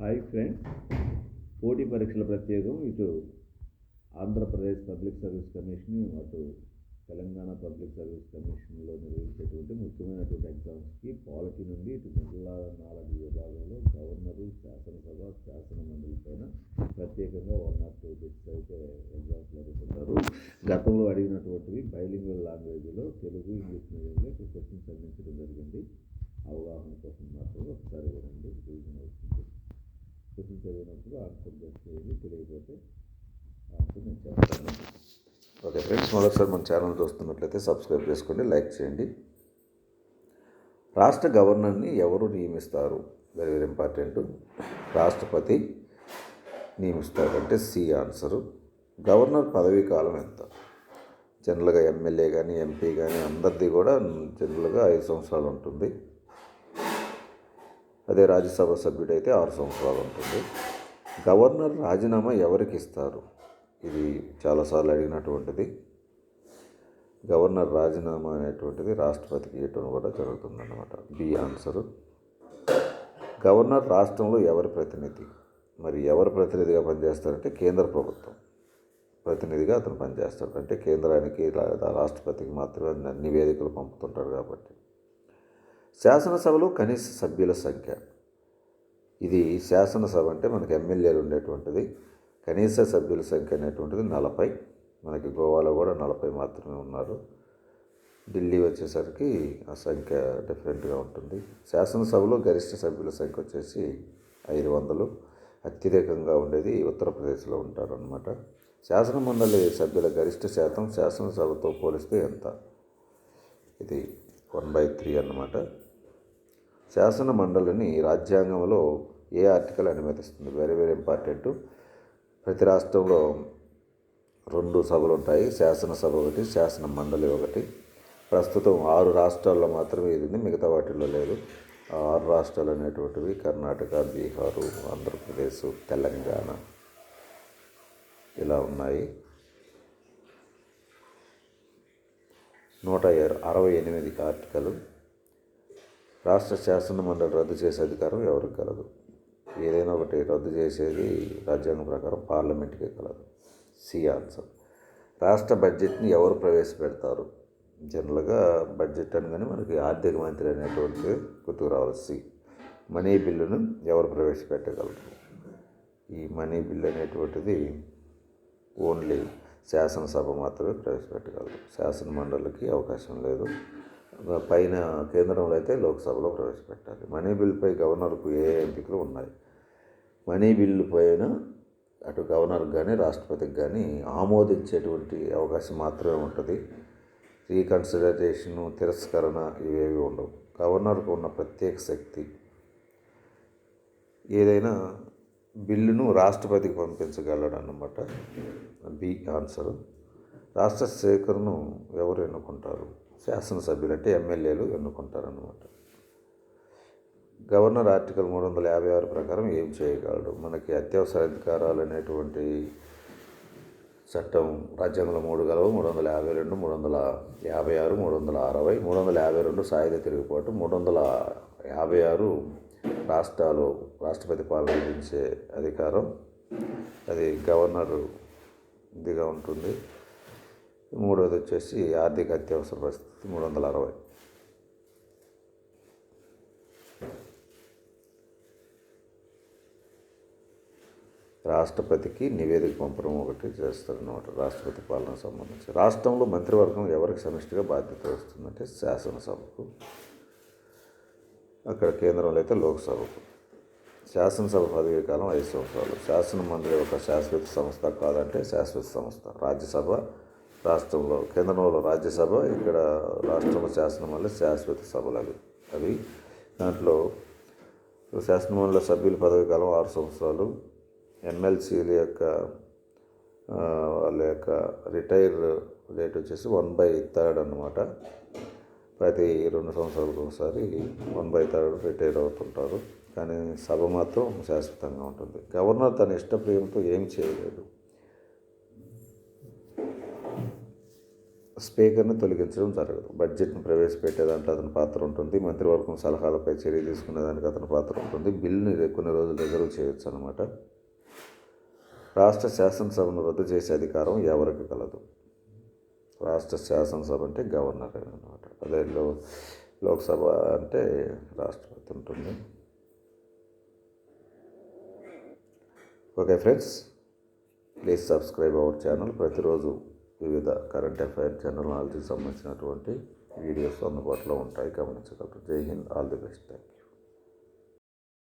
Hi friends పోటీ పరీక్షల ప్రత్యేకం ఇటు ఆంధ్రప్రదేశ్ పబ్లిక్ సర్వీస్ కమిషన్ అటు తెలంగాణ పబ్లిక్ సర్వీస్ కమిషన్లో నిర్వహించేటువంటి ముఖ్యమైనటువంటి ఎగ్జామ్స్కి పాలిటీ నుండి ఇటు మిగిలిన నాలుగు విభాగంలో గవర్నరు శాసనసభ శాసన మండలి పైన ప్రత్యేకంగా వన్ ఆర్ టూ బిట్స్ అయితే ఎగ్జామ్స్ జరుగుతున్నారు గతంలో అడిగినటువంటివి బైలింగ్వల్ లాంగ్వేజ్లో తెలుగు ఇంగ్లీష్ మీడియంలో ఇప్పుడు క్వశ్చన్స్ అందించడం జరిగింది. అవగాహన కోసం మాత్రమే ఒకసారి వినండి. రీజన్ అవుతుంది. క్వశ్చన్ చదివినప్పుడు ఆన్సర్ చేసేది తెలియకపోతే ఆన్సర్ నేను చెప్తాను ఓకే ఫ్రెండ్స్ మరొకసారి మన ఛానల్ చూస్తున్నట్లయితే సబ్స్క్రైబ్ చేసుకోండి లైక్ చేయండి. రాష్ట్ర గవర్నర్ని ఎవరు నియమిస్తారు? వెరీ వెరీ ఇంపార్టెంట్ రాష్ట్రపతి నియమిస్తారు అంటే సి ఆన్సరు. గవర్నర్ పదవీ కాలం ఎంత? జనరల్గా ఎమ్మెల్యే కానీ ఎంపీ కానీ అందరిది కూడా జనరల్గా ఐదు సంవత్సరాలు ఉంటుంది. అదే రాజ్యసభ సభ్యుడైతే ఆరు సంవత్సరాలు ఉంటుంది. గవర్నర్ రాజీనామా ఎవరికి ఇస్తారు? ఇది చాలాసార్లు అడిగినటువంటిది. గవర్నర్ రాజీనామా అనేటువంటిది రాష్ట్రపతికి ఇవ్వటం కూడా జరుగుతుందన్నమాట. బి ఆన్సరు గవర్నర్ రాష్ట్రంలో ఎవరి ప్రతినిధి? మరి ఎవరు ప్రతినిధిగా పనిచేస్తారంటే కేంద్ర ప్రభుత్వం. ప్రతినిధిగా అతను పనిచేస్తాడు. అంటే కేంద్రానికి రాష్ట్రపతికి మాత్రమే నివేదికలు పంపుతుంటాడు కాబట్టి. శాసనసభలో కనీస సభ్యుల సంఖ్య. ఇది శాసనసభ అంటే మనకి ఎమ్మెల్యేలు ఉండేటువంటిది. కనీస సభ్యుల సంఖ్య అనేటువంటిది నలభై. మనకి గోవాలో కూడా నలభై మాత్రమే ఉన్నారు. ఢిల్లీ వచ్చేసరికి ఆ సంఖ్య డిఫరెంట్గా ఉంటుంది. శాసనసభలో గరిష్ట సభ్యుల సంఖ్య వచ్చేసి ఐదు వందలు. అత్యధికంగా ఉండేది ఉత్తరప్రదేశ్లో ఉంటారనమాట శాసన మండలి సభ్యుల గరిష్ట శాతం శాసనసభతో పోలిస్తే ఎంత? ఇది వన్ బై త్రీ అన్నమాట. శాసన మండలిని రాజ్యాంగంలో ఏ ఆర్టికల్ అనుమతిస్తుంది? Very very important. ప్రతి రాష్ట్రంలో రెండు సభలు ఉంటాయి. శాసనసభ ఒకటి శాసన మండలి ఒకటి. ప్రస్తుతం ఆరు రాష్ట్రాల్లో మాత్రమే ఇది ఉంది మిగతా వాటిల్లో లేదు. ఆరు రాష్ట్రాలు అనేటువంటివి కర్ణాటక బీహారు ఆంధ్రప్రదేశ్ తెలంగాణ ఇలా ఉన్నాయి. నూట అరవై ఎనిమిది ఆర్టికలు. రాష్ట్ర శాసన మండలి రద్దు చేసే అధికారం ఎవరికి కలదు? ఏదైనా ఒకటి రద్దు చేసేది రాజ్యాంగం ప్రకారం పార్లమెంట్కే కలదు. C answer. రాష్ట్ర బడ్జెట్ని ఎవరు ప్రవేశపెడతారు? జనరల్గా బడ్జెట్ అనగానే మనకి ఆర్థిక మంత్రి అనేటువంటి గుర్తుకు రావాలి. సి. మనీ బిల్లును ఎవరు ప్రవేశపెట్టగలరు? ఈ మనీ బిల్ అనేటువంటిది ఓన్లీ శాసనసభ మాత్రమే ప్రవేశపెట్టగలరు శాసన మండలికి అవకాశం లేదు. పైన కేంద్రంలో అయితే లోక్సభలో ప్రవేశపెట్టాలి. మనీ బిల్లుపై గవర్నర్కు ఏ ఎంపికలు ఉన్నాయి? మనీ బిల్లు పైన అటు గవర్నర్కి కానీ రాష్ట్రపతికి కానీ ఆమోదించేటువంటి అవకాశం మాత్రమే ఉంటుంది. రీకన్సిడరేషను తిరస్కరణ ఇవేవి ఉండవు. గవర్నర్కు ఉన్న ప్రత్యేక శక్తి ఏదైనా బిల్లును రాష్ట్రపతికి పంపించగలడు అన్నమాట బి ఆన్సర్. రాష్ట్ర స్పీకర్ను ఎవరు ఎన్నుకుంటారు? శాసనసభ్యులు అంటే ఎమ్మెల్యేలు ఎన్నుకుంటారన్నమాట. గవర్నర్ ఆర్టికల్ మూడు వందల యాభై ఆరు ప్రకారం ఏం చేయగలడు? మనకి అత్యవసర అధికారాలు అనేటువంటి చట్టం రాజ్యాంగంలో మూడు గలవు మూడు వందల యాభై రెండు మూడు వందల యాభై ఆరు మూడు వందల అరవై మూడు వందల యాభై రెండు సాయుధ తిరుగుబాటు మూడు వందల యాభై ఆరు రాష్ట్రాలు రాష్ట్రపతి పాలన అందించే అధికారం. అది గవర్నర్ ఇదిగా ఉంటుంది. మూడోది వచ్చేసి ఆర్థిక అత్యవసర పరిస్థితి మూడు వందల అరవై రాష్ట్రపతికి నివేదిక పంపడం ఒకటి చేస్తారన్నమాట రాష్ట్రపతి పాలన సంబంధించి. రాష్ట్రంలో మంత్రివర్గం ఎవరికి సమిష్టిగా బాధ్యత వస్తుందంటే శాసనసభకు అక్కడ కేంద్రంలో అయితే లోక్సభకు. శాసనసభ పదవీ కాలం ఐదు సంవత్సరాలు. శాసన మండలి ఒక శాశ్వత సంస్థ కాదంటే శాశ్వత సంస్థ. రాజ్యసభ రాష్ట్రంలో కేంద్రంలో రాజ్యసభ ఇక్కడ రాష్ట్రంలో శాసనమండలి శాశ్వత సభలు అవి అవి దాంట్లో శాసనమండలి సభ్యుల పదవి కాలం ఆరు సంవత్సరాలు. ఎమ్మెల్సీల యొక్క వాళ్ళ యొక్క రిటైర్ డేట్ వచ్చేసి వన్ బై థర్డ్ అనమాట ప్రతి రెండు సంవత్సరాలకు ఒకసారి వన్ బై థర్డ్ రిటైర్ అవుతుంటారు. కానీ సభ మాత్రం శాశ్వతంగా ఉంటుంది. గవర్నర్ తన ఇష్టప్రియంతో ఏం చేయలేదు. స్పీకర్ని తొలగించడం జరగదు. బడ్జెట్ను ప్రవేశపెట్టేదానికి అతని పాత్ర ఉంటుంది. మంత్రివర్గం సలహాలపై చర్య తీసుకునేదానికి అతని పాత్ర ఉంటుంది. బిల్లుని కొన్ని రోజులు రిజర్వ్ చేయొచ్చు అనమాట రాష్ట్ర శాసనసభను రద్దు చేసే అధికారం ఎవరికి కలదు? రాష్ట్ర శాసనసభ అంటే గవర్నర్ అనమాట అదే లో లోక్సభ అంటే రాష్ట్రపతి ఉంటుంది. Okay friends please subscribe our channel. ప్రతిరోజు వివిధ కరెంట్ అఫైర్ జనరల్ నాలెడ్జ్కి సంబంధించినటువంటి వీడియోస్ అందుబాటులో ఉంటాయి. గమనించగలరు. Jai Hind. All the best. Thank you